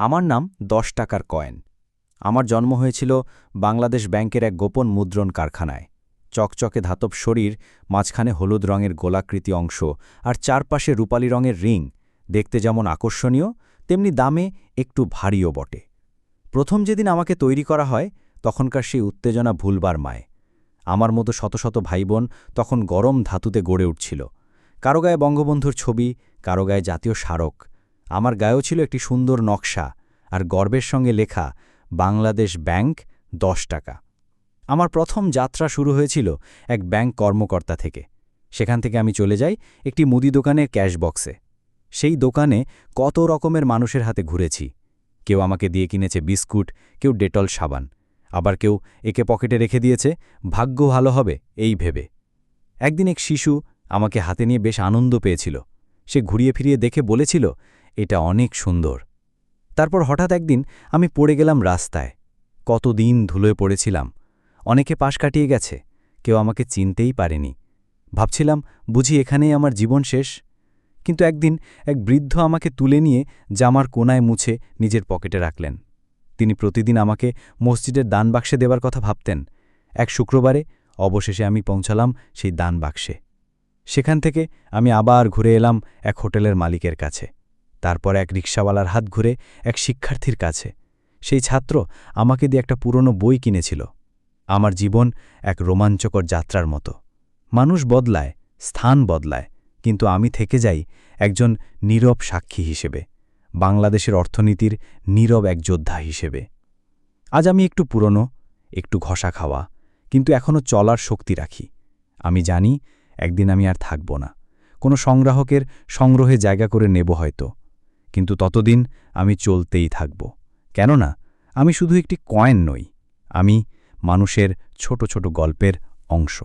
আমার নাম দশ টাকার কয়েন। আমার জন্ম হয়েছিল বাংলাদেশ ব্যাংকের এক গোপন মুদ্রণ কারখানায়। চকচকে ধাতব শরীর, মাঝখানে হলুদ রঙের গোলাকৃতি অংশ আর চারপাশে রূপালি রঙের রিং। দেখতে যেমন আকর্ষণীয়, তেমনি দামে একটু ভারীও বটে। প্রথম যেদিন আমাকে তৈরি করা হয়, তখনকার সেই উত্তেজনা ভুলবার মায়। আমার মতো শত শত ভাইবোন তখন গরম ধাতুতে গড়ে উঠছিল। কারও গায়ে বঙ্গবন্ধুর ছবি, কারও গায়ে জাতীয় স্মারক আমার গায়েও ছিল একটি সুন্দর নকশা আর গর্বের সঙ্গে লেখা, বাংলাদেশ ব্যাংক, দশ টাকা। আমার প্রথম যাত্রা শুরু হয়েছিল এক ব্যাংক কর্মকর্তা থেকে। সেখান থেকে আমি চলে যাই একটি মুদি দোকানের ক্যাশ বক্সে। সেই দোকানে কত রকমের মানুষের হাতে ঘুরেছি। কেউ আমাকে দিয়ে কিনেছে বিস্কুট, কেউ ডেটল সাবান। আবার কেউ একে পকেটে রেখে দিয়েছে, ভাগ্য ভালো হবে, এই ভেবে। একদিন এক শিশু আমাকে হাতে নিয়ে বেশ আনন্দ পেয়েছিল। সে ঘুরিয়ে ফিরিয়ে দেখে বলেছিল এটা অনেক সুন্দর। তারপর হঠাৎ একদিন আমি পড়ে গেলাম রাস্তায়। কতদিন ধুলোয় পড়েছিলাম। অনেকে পাশ কাটিয়ে গেছে, কেউ আমাকে চিনতেই পারেনি। ভাবছিলাম, বুঝি এখানেই আমার জীবন শেষ? কিন্তু একদিন এক বৃদ্ধ আমাকে তুলে নিয়ে জামার কোনায় মুছে নিজের পকেটে রাখলেন। তিনি প্রতিদিন আমাকে মসজিদের দান বাক্সে দেবার কথা ভাবতেন। এক শুক্রবারে অবশেষে আমি পৌঁছালাম সেই দান বাক্সে। সেখান থেকে আমি আবার ঘুরে এলাম এক হোটেলের মালিকের কাছে। তারপর এক রিক্সাওয়ালার হাত ঘুরে এক শিক্ষার্থীর কাছে। সেই ছাত্র আমাকে দিয়ে একটা পুরনো বই কিনেছিল। আমার জীবন এক রোমাঞ্চকর যাত্রার মতো। মানুষ বদলায়, স্থান বদলায়, কিন্তু আমি থেকে যাই একজন নীরব সাক্ষী হিসেবে, বাংলাদেশের অর্থনীতির নীরব এক যোদ্ধা হিসেবে। আজ আমি একটু পুরনো, একটু ঘষা খাওয়া, কিন্তু এখনও চলার শক্তি রাখি। আমি জানি একদিন আমি আর থাকব না। কোনো সংগ্রাহকের সংগ্রহে জায়গা করে নেব হয়তো। কিন্তু ততদিন আমি চলতেই থাকব। কেননা, আমি শুধু একটি কয়েন নই, আমি মানুষের ছোট ছোট গল্পের অংশ।